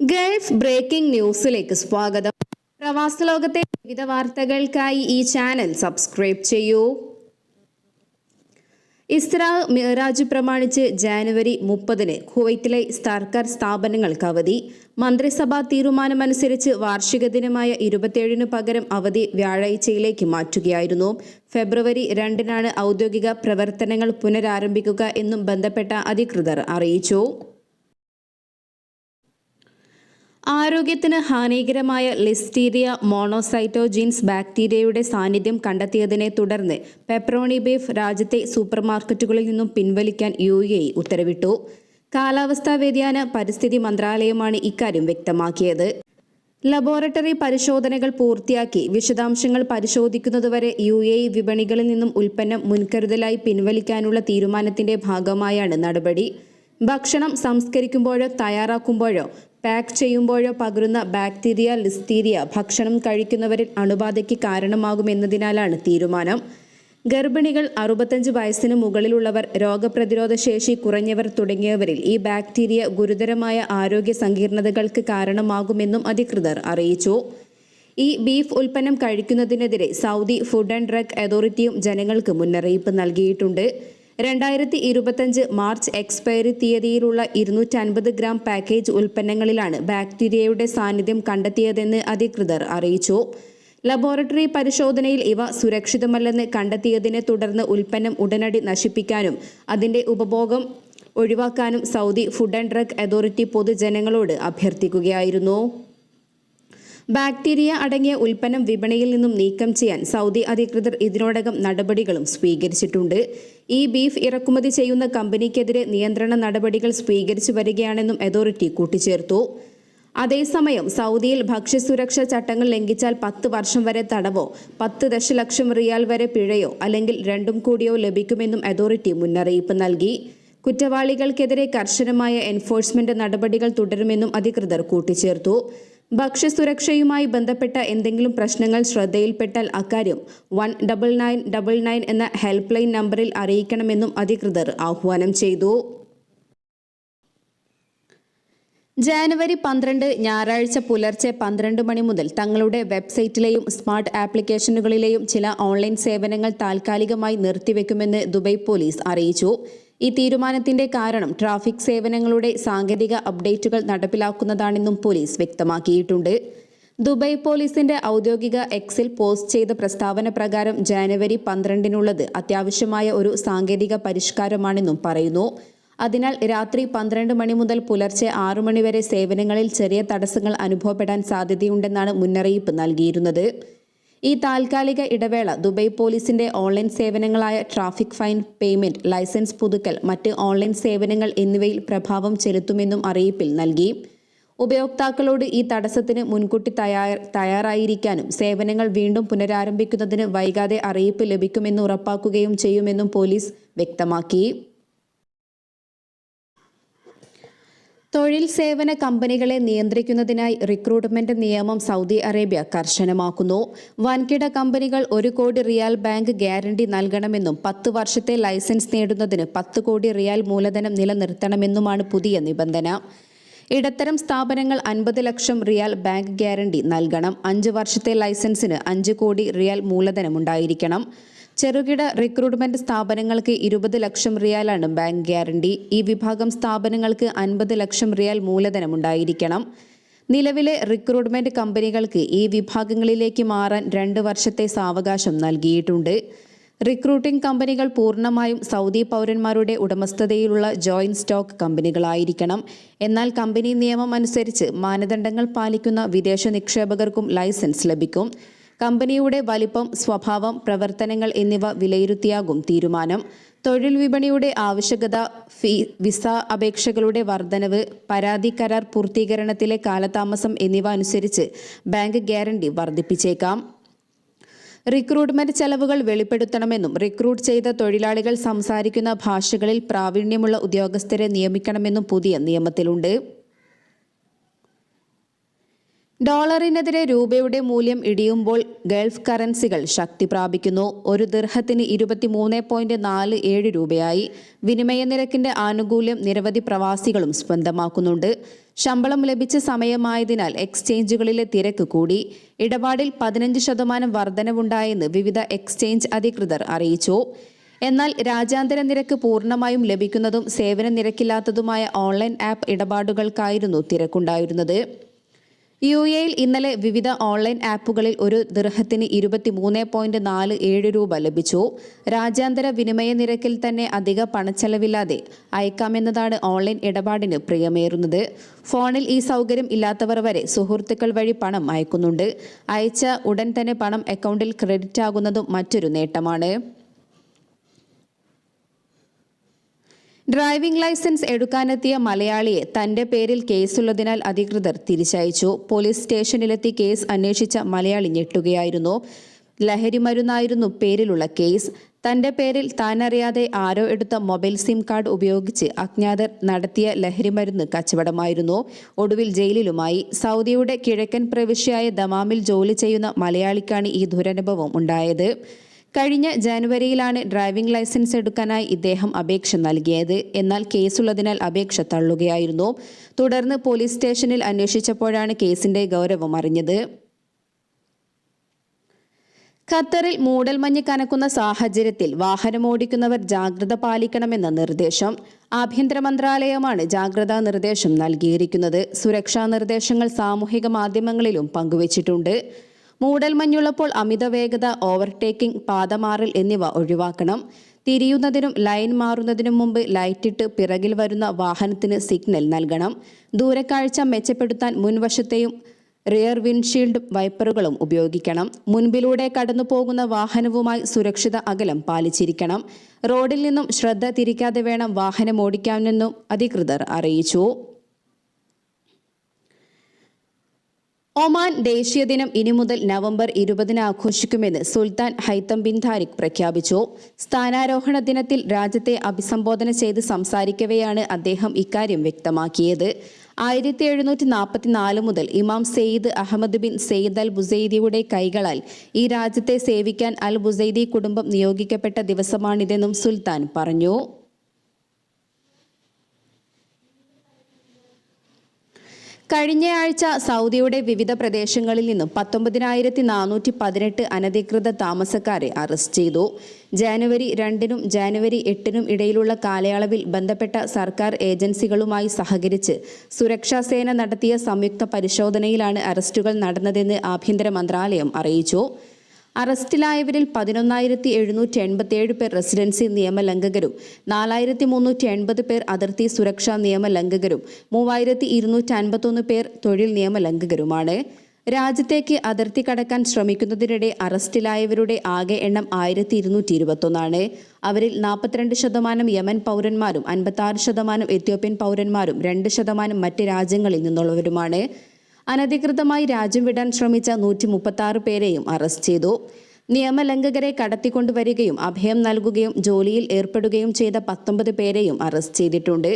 Gulf breaking ന്യൂസിലേക്ക് സ്വാഗതം. പ്രവാസ ലോകത്തെ വിവിധ വാർത്തകൾക്കായി ഈ ചാനൽ സബ്സ്ക്രൈബ് ചെയ്യൂ. ഇസ്ര മിറാജ് പ്രമാണിച്ച് ജാനുവരി മുപ്പതിന് കുവൈറ്റിലെ സർക്കാർ സ്ഥാപനങ്ങൾക്ക് അവധി മന്ത്രിസഭാ തീരുമാനമനുസരിച്ച് വാർഷിക ദിനമായ ഇരുപത്തിയേഴിന് പകരം അവധി വ്യാഴാഴ്ചയിലേക്ക് മാറ്റുകയായിരുന്നു. ഫെബ്രുവരി രണ്ടിനാണ് ഔദ്യോഗിക പ്രവർത്തനങ്ങൾ പുനരാരംഭിക്കുക എന്നും ബന്ധപ്പെട്ട അധികൃതർ അറിയിച്ചു. ആരോഗ്യത്തിന് ഹാനികരമായ ലിസ്റ്റീരിയ മോണോസൈറ്റോജീൻസ് ബാക്ടീരിയയുടെ സാന്നിധ്യം കണ്ടെത്തിയതിനെ തുടർന്ന് പെപ്രോണി ബീഫ് രാജ്യത്തെ സൂപ്പർമാർക്കറ്റുകളിൽ നിന്നും പിൻവലിക്കാൻ യു എ ഉത്തരവിട്ടു. കാലാവസ്ഥാ വ്യതിയാന പരിസ്ഥിതി മന്ത്രാലയമാണ് ഇക്കാര്യം വ്യക്തമാക്കിയത്. ലബോറട്ടറി പരിശോധനകൾ പൂർത്തിയാക്കി വിശദാംശങ്ങൾ പരിശോധിക്കുന്നതുവരെ യു എ വിപണികളിൽ നിന്നും ഉൽപ്പന്നം മുൻകരുതലായി പിൻവലിക്കാനുള്ള തീരുമാനത്തിന്റെ ഭാഗമായാണ് നടപടി. ഭക്ഷണം സംസ്കരിക്കുമ്പോഴോ തയ്യാറാക്കുമ്പോഴോ പാക്ക് ചെയ്യുമ്പോഴോ പകരുന്ന ബാക്ടീരിയ ലിസ്റ്റീരിയ ഭക്ഷണം കഴിക്കുന്നവരിൽ അണുബാധയ്ക്ക് കാരണമാകുമെന്നതിനാലാണ് തീരുമാനം. ഗർഭിണികൾ അറുപത്തഞ്ച് വയസ്സിന് മുകളിലുള്ളവർ രോഗപ്രതിരോധ ശേഷി കുറഞ്ഞവർ തുടങ്ങിയവരിൽ ഈ ബാക്ടീരിയ ഗുരുതരമായ ആരോഗ്യ സങ്കീർണതകൾക്ക് കാരണമാകുമെന്നും അധികൃതർ അറിയിച്ചു. ഈ ബീഫ് ഉൽപ്പന്നം കഴിക്കുന്നതിനെതിരെ സൗദി ഫുഡ് ആൻഡ് ഡ്രഗ് അതോറിറ്റിയും ജനങ്ങൾക്ക് മുന്നറിയിപ്പ് നൽകിയിട്ടുണ്ട്. രണ്ടായിരത്തി ഇരുപത്തഞ്ച് മാർച്ച് എക്സ്പയറി തീയതിയിലുള്ള ഇരുന്നൂറ്റി അൻപത് ഗ്രാം പാക്കേജ് ഉൽപ്പന്നങ്ങളിലാണ് ബാക്ടീരിയയുടെ സാന്നിധ്യം കണ്ടെത്തിയതെന്ന് അധികൃതർ അറിയിച്ചു. ലബോറട്ടറി പരിശോധനയിൽ ഇവ സുരക്ഷിതമല്ലെന്ന് കണ്ടെത്തിയതിനെ തുടർന്ന് ഉൽപ്പന്നം ഉടനടി നശിപ്പിക്കാനും അതിന്റെ ഉപഭോഗം ഒഴിവാക്കാനും Saudi food and drug authority പൊതുജനങ്ങളോട് അഭ്യർത്ഥിക്കുകയായിരുന്നു. ബാക്ടീരിയ അടങ്ങിയ ഉൽപ്പന്നം വിപണിയിൽ നിന്നും നീക്കം ചെയ്യാൻ സൗദി അധികൃതർ ഇതിനോടകം നടപടികളും സ്വീകരിച്ചിട്ടുണ്ട്. ഈ ബീഫ് ഇറക്കുമതി ചെയ്യുന്ന കമ്പനിക്കെതിരെ നിയന്ത്രണ നടപടികൾ സ്വീകരിച്ചു വരികയാണെന്നും അതോറിറ്റി കൂട്ടിച്ചേർത്തു. അതേസമയം സൗദിയിൽ ഭക്ഷ്യസുരക്ഷാ ചട്ടങ്ങൾ ലംഘിച്ചാൽ പത്ത് വർഷം വരെ തടവോ പത്ത് ദശലക്ഷം റിയാൽ വരെ പിഴയോ അല്ലെങ്കിൽ രണ്ടും കൂടിയോ ലഭിക്കുമെന്നും അതോറിറ്റി മുന്നറിയിപ്പ് നൽകി. കുറ്റവാളികൾക്കെതിരെ കർശനമായ എൻഫോഴ്സ്മെന്റ് നടപടികൾ തുടരുമെന്നും അധികൃതർ കൂട്ടിച്ചേർത്തു. ഭക്ഷ്യസുരക്ഷയുമായി ബന്ധപ്പെട്ട എന്തെങ്കിലും പ്രശ്നങ്ങൾ ശ്രദ്ധയിൽപ്പെട്ടാൽ അക്കാര്യം one double nine double nine എന്ന ഹെൽപ്പ് ലൈൻ നമ്പറിൽ അറിയിക്കണമെന്നും അധികൃതർ ആഹ്വാനം ചെയ്തു. ജാനുവരി പന്ത്രണ്ട് ഞായറാഴ്ച പുലർച്ചെ പന്ത്രണ്ട് മണി മുതൽ തങ്ങളുടെ വെബ്സൈറ്റിലെയും സ്മാർട്ട് ആപ്ലിക്കേഷനുകളിലെയും ചില ഓൺലൈൻ സേവനങ്ങൾ താൽക്കാലികമായി നിർത്തിവെക്കുമെന്ന് ദുബൈ പോലീസ് അറിയിച്ചു. ഈ തീരുമാനത്തിന്റെ കാരണം ട്രാഫിക് സേവനങ്ങളുടെ സാങ്കേതിക അപ്ഡേറ്റുകൾ നടപ്പിലാക്കുന്നതാണെന്നും പോലീസ് വ്യക്തമാക്കിയിട്ടുണ്ട്. ദുബായ് പോലീസിന്റെ ഔദ്യോഗിക എക്സിൽ പോസ്റ്റ് ചെയ്ത പ്രസ്താവന പ്രകാരം ജാനുവരി പന്ത്രണ്ടിനുള്ളത് അത്യാവശ്യമായ ഒരു സാങ്കേതിക പരിഷ്കാരമാണെന്നും പറയുന്നു. അതിനാൽ രാത്രി പന്ത്രണ്ട് മണി മുതൽ പുലർച്ചെ ആറു മണിവരെ സേവനങ്ങളിൽ ചെറിയ തടസ്സങ്ങൾ അനുഭവപ്പെടാൻ സാധ്യതയുണ്ടെന്നാണ് മുന്നറിയിപ്പ് നൽകിയിരുന്നത്. ഈ താൽക്കാലിക ഇടവേള ദുബൈ പോലീസിന്റെ ഓൺലൈൻ സേവനങ്ങളായ ട്രാഫിക് ഫൈൻ പേയ്മെന്റ് ലൈസൻസ് പുതുക്കൽ മറ്റ് ഓൺലൈൻ സേവനങ്ങൾ എന്നിവയിൽ പ്രഭാവം ചെലുത്തുമെന്നും അറിയിപ്പിൽ നൽകി. ഉപയോക്താക്കളോട് ഈ തടസ്സത്തിന് മുൻകൂട്ടി തയ്യാറായിരിക്കാനും സേവനങ്ങൾ വീണ്ടും പുനരാരംഭിക്കുന്നതിന് വൈകാതെ അറിയിപ്പ് ലഭിക്കുമെന്ന് ഉറപ്പാക്കുകയും ചെയ്യുമെന്നും പോലീസ് വ്യക്തമാക്കി. തൊഴിൽ സേവന കമ്പനികളെ നിയന്ത്രിക്കുന്നതിനായി റിക്രൂട്ട്മെന്റ് നിയമം സൗദി അറേബ്യ കർശനമാക്കുന്നു. വൻകിട കമ്പനികൾ ഒരു കോടി റിയാൽ ബാങ്ക് ഗ്യാരണ്ടി നൽകണമെന്നും പത്ത് വർഷത്തെ ലൈസൻസ് നേടുന്നതിന് പത്ത് കോടി റിയാൽ മൂലധനം നിലനിർത്തണമെന്നുമാണ് പുതിയ നിബന്ധന. ഇടത്തരം സ്ഥാപനങ്ങൾ അൻപത് ലക്ഷം റിയാൽ ബാങ്ക് ഗ്യാരണ്ടി നൽകണം. അഞ്ച് വർഷത്തെ ലൈസൻസിന് അഞ്ച് കോടി റിയാൽ മൂലധനമുണ്ടായിരിക്കണം. ചെറുകിട റിക്രൂട്ട്മെന്റ് സ്ഥാപനങ്ങൾക്ക് ഇരുപത് ലക്ഷം റിയാലാണ് ബാങ്ക് ഗ്യാരണ്ടി. ഈ വിഭാഗം സ്ഥാപനങ്ങൾക്ക് അൻപത് ലക്ഷം റിയാൽ മൂലധനമുണ്ടായിരിക്കണം. നിലവിലെ റിക്രൂട്ട്മെന്റ് കമ്പനികൾക്ക് ഈ വിഭാഗങ്ങളിലേക്ക് മാറാൻ രണ്ട് വർഷത്തെ സാവകാശം നൽകിയിട്ടുണ്ട്. റിക്രൂട്ടിംഗ് കമ്പനികൾ പൂർണമായും സൗദി പൗരന്മാരുടെ ഉടമസ്ഥതയിലുള്ള ജോയിന്റ് സ്റ്റോക്ക് കമ്പനികളായിരിക്കണം. എന്നാൽ കമ്പനി നിയമം അനുസരിച്ച് മാനദണ്ഡങ്ങൾ പാലിക്കുന്ന വിദേശ നിക്ഷേപകർക്കും ലൈസൻസ് ലഭിക്കും. കമ്പനിയുടെ വലിപ്പം സ്വഭാവം പ്രവർത്തനങ്ങൾ എന്നിവ വിലയിരുത്തിയാകും തീരുമാനം. തൊഴിൽ വിപണിയുടെ ആവശ്യകത ഫീ വിസ അപേക്ഷകളുടെ വർധനവ് പരാതി കരാർ പൂർത്തീകരണത്തിലെ കാലതാമസം എന്നിവ അനുസരിച്ച് ബാങ്ക് ഗ്യാരണ്ടി വർദ്ധിപ്പിച്ചേക്കാം. റിക്രൂട്ട്മെന്റ് ചെലവുകൾ വെളിപ്പെടുത്തണമെന്നും റിക്രൂട്ട് ചെയ്ത തൊഴിലാളികൾ സംസാരിക്കുന്ന ഭാഷകളിൽ പ്രാവീണ്യമുള്ള ഉദ്യോഗസ്ഥരെ നിയമിക്കണമെന്നും പുതിയ നിയമത്തിലുണ്ട്. ഡോളറിനെതിരെ രൂപയുടെ മൂല്യം ഇടിയുമ്പോൾ ഗൾഫ് കറൻസികൾ ശക്തി പ്രാപിക്കുന്നു. ഒരു ദീർഘത്തിന് ഇരുപത്തിമൂന്ന് പോയിന്റ് നാല് ഏഴ് രൂപയായി. വിനിമയ നിരക്കിന്റെ ആനുകൂല്യം നിരവധി പ്രവാസികളും സ്വന്തമാക്കുന്നുണ്ട്. ശമ്പളം ലഭിച്ച സമയമായതിനാൽ എക്സ്ചേഞ്ചുകളിലെ തിരക്ക് കൂടി. ഇടപാടിൽ പതിനഞ്ച് ശതമാനം വർധനവുണ്ടായെന്ന് വിവിധ എക്സ്ചേഞ്ച് അധികൃതർ അറിയിച്ചു. എന്നാൽ രാജ്യാന്തര നിരക്ക് പൂർണമായും ലഭിക്കുന്നതും സേവന നിരക്കില്ലാത്തതുമായ ഓൺലൈൻ ആപ്പ് ഇടപാടുകൾക്കായിരുന്നു തിരക്കുണ്ടായിരുന്നത്. യു എയിൽ ഇന്നലെ വിവിധ ഓൺലൈൻ ആപ്പുകളിൽ ഒരു ദൃഹത്തിന് ഇരുപത്തിമൂന്ന് പോയിന്റ് നാല് ഏഴ് രൂപ ലഭിച്ചു. രാജ്യാന്തര വിനിമയ നിരക്കിൽ തന്നെ അധിക പണച്ചെലവില്ലാതെ അയക്കാമെന്നതാണ് ഓൺലൈൻ ഇടപാടിന് പ്രിയമേറുന്നത്. ഫോണിൽ ഈ സൗകര്യം ഇല്ലാത്തവർ വരെ സുഹൃത്തുക്കൾ വഴി പണം അയക്കുന്നുണ്ട്. അയച്ച ഉടൻ തന്നെ പണം അക്കൗണ്ടിൽ ക്രെഡിറ്റ് ആകുന്നതും മറ്റൊരു നേട്ടമാണ്. ഡ്രൈവിംഗ് ലൈസൻസ് എടുക്കാനെത്തിയ മലയാളിയെ തന്റെ പേരിൽ കേസുള്ളതിനാൽ അധികൃതർ തിരിച്ചയച്ചു. പോലീസ് സ്റ്റേഷനിലെത്തി കേസ് അന്വേഷിച്ച മലയാളി ഞെട്ടുകയായിരുന്നു. ലഹരിമരുന്നായിരുന്നു പേരിലുള്ള കേസ്. തന്റെ പേരിൽ താനറിയാതെ ആരോ എടുത്ത മൊബൈൽ സിം കാർഡ് ഉപയോഗിച്ച് അജ്ഞാതർ നടത്തിയ ലഹരിമരുന്ന് കച്ചവടമായിരുന്നു. ഒടുവിൽ ജയിലിലുമായി. സൗദിയുടെ കിഴക്കൻ പ്രവിശ്യയായ ദമാമിൽ ജോലി ചെയ്യുന്ന മലയാളിക്കാണ് ഈ ദുരനുഭവം ഉണ്ടായത്. കഴിഞ്ഞ ജനുവരിയിലാണ് ഡ്രൈവിംഗ് ലൈസൻസ് എടുക്കാനായി ഇദ്ദേഹം അപേക്ഷ നൽകിയത്. എന്നാൽ കേസുള്ളതിനാൽ അപേക്ഷ തള്ളുകയായിരുന്നു. തുടർന്ന് പോലീസ് സ്റ്റേഷനിൽ അന്വേഷിച്ചപ്പോഴാണ് കേസിന്റെ ഗൗരവം അറിഞ്ഞത്. ഖത്തറിൽ മൂടൽമഞ്ഞ് കനക്കുന്ന സാഹചര്യത്തിൽ വാഹനമോടിക്കുന്നവർ ജാഗ്രത പാലിക്കണമെന്ന നിർദ്ദേശം ആഭ്യന്തര മന്ത്രാലയമാണ് ജാഗ്രതാ നിർദ്ദേശം നൽകിയിരിക്കുന്നത്. സുരക്ഷാ നിർദ്ദേശങ്ങൾ സാമൂഹിക മാധ്യമങ്ങളിലും പങ്കുവച്ചിട്ടുണ്ട്. മൂടൽമഞ്ഞുള്ളപ്പോൾ അമിത വേഗത ഓവർടേക്കിംഗ് പാതമാറൽ എന്നിവ ഒഴിവാക്കണം. തിരിയുന്നതിനും ലൈൻ മാറുന്നതിനും മുമ്പ് ലൈറ്റിട്ട് പിറകിൽ വരുന്ന വാഹനത്തിന് സിഗ്നൽ നൽകണം. ദൂരക്കാഴ്ച മെച്ചപ്പെടുത്താൻ മുൻവശത്തെയും റിയർ വിൻഷീൽഡ് വൈപ്പറുകളും ഉപയോഗിക്കണം. മുൻപിലൂടെ കടന്നു പോകുന്ന വാഹനവുമായി സുരക്ഷിത അകലം പാലിച്ചിരിക്കണം. റോഡിൽ നിന്നും ശ്രദ്ധ തിരിക്കാതെ വേണം വാഹനം ഓടിക്കാമെന്നും അധികൃതർ അറിയിച്ചു. ഒമാൻ ദേശീയ ദിനം ഇനി മുതൽ നവംബർ ഇരുപതിന് ആഘോഷിക്കുമെന്ന് സുൽത്താൻ ഹൈത്തം ബിൻ താരിഖ് പ്രഖ്യാപിച്ചു. സ്ഥാനാരോഹണ ദിനത്തിൽ രാജ്യത്തെ അഭിസംബോധന ചെയ്ത് സംസാരിക്കവെയാണ് അദ്ദേഹം ഇക്കാര്യം വ്യക്തമാക്കിയത്. ആയിരത്തി എഴുന്നൂറ്റി നാൽപ്പത്തിനാല് മുതൽ Imam Saeed Ahmed bin Saeed Al ബുസൈദിയുടെ കൈകളാൽ ഈ രാജ്യത്തെ സേവിക്കാൻ അൽ ബുസൈദി കുടുംബം നിയോഗിക്കപ്പെട്ട ദിവസമാണിതെന്നും സുൽത്താൻ പറഞ്ഞു. കഴിഞ്ഞയാഴ്ച സൗദിയുടെ വിവിധ പ്രദേശങ്ങളിൽ നിന്നും പത്തൊമ്പതിനായിരത്തി നാനൂറ്റി പതിനെട്ട് അനധികൃത താമസക്കാരെ അറസ്റ്റ് ചെയ്തു. ജാനുവരി രണ്ടിനും ജാനുവരി എട്ടിനും ഇടയിലുള്ള കാലയളവിൽ ബന്ധപ്പെട്ട സർക്കാർ ഏജൻസികളുമായി സഹകരിച്ച് സുരക്ഷാ സേന നടത്തിയ സംയുക്ത പരിശോധനയിലാണ് അറസ്റ്റുകൾ നടന്നതെന്ന് ആഭ്യന്തര മന്ത്രാലയം അറിയിച്ചു. അറസ്റ്റിലായവരിൽ പതിനൊന്നായിരത്തി എഴുന്നൂറ്റി എൺപത്തിയേഴ് പേർ റെസിഡൻസി നിയമലംഘകരും നാലായിരത്തി മുന്നൂറ്റി എൺപത് പേർ അതിർത്തി സുരക്ഷാ നിയമലംഘകരും മൂവായിരത്തി ഇരുന്നൂറ്റി അൻപത്തൊന്ന് പേർ തൊഴിൽ നിയമലംഘകരുമാണ്. രാജ്യത്തേക്ക് അതിർത്തി കടക്കാൻ ശ്രമിക്കുന്നതിനിടെ അറസ്റ്റിലായവരുടെ ആകെ എണ്ണം ആയിരത്തി ഇരുന്നൂറ്റി ഇരുപത്തൊന്നാണ് അവരിൽ നാൽപ്പത്തിരണ്ട് ശതമാനം യമൻ പൗരന്മാരും അൻപത്തി ശതമാനം എത്യോപ്യൻ പൗരന്മാരും രണ്ട് ശതമാനം മറ്റ് രാജ്യങ്ങളിൽ നിന്നുള്ളവരുമാണ്. അനധികൃതമായി രാജ്യം വിടാൻ ശ്രമിച്ച നൂറ്റി മുപ്പത്തി പേരെയും അറസ്റ്റ് ചെയ്തു. നിയമലംഘകരെ കടത്തിക്കൊണ്ടുവരികയും അഭയം നൽകുകയും ജോലിയിൽ ഏർപ്പെടുകയും ചെയ്ത പത്തൊമ്പത് പേരെയും അറസ്റ്റ് ചെയ്തിട്ടുണ്ട്.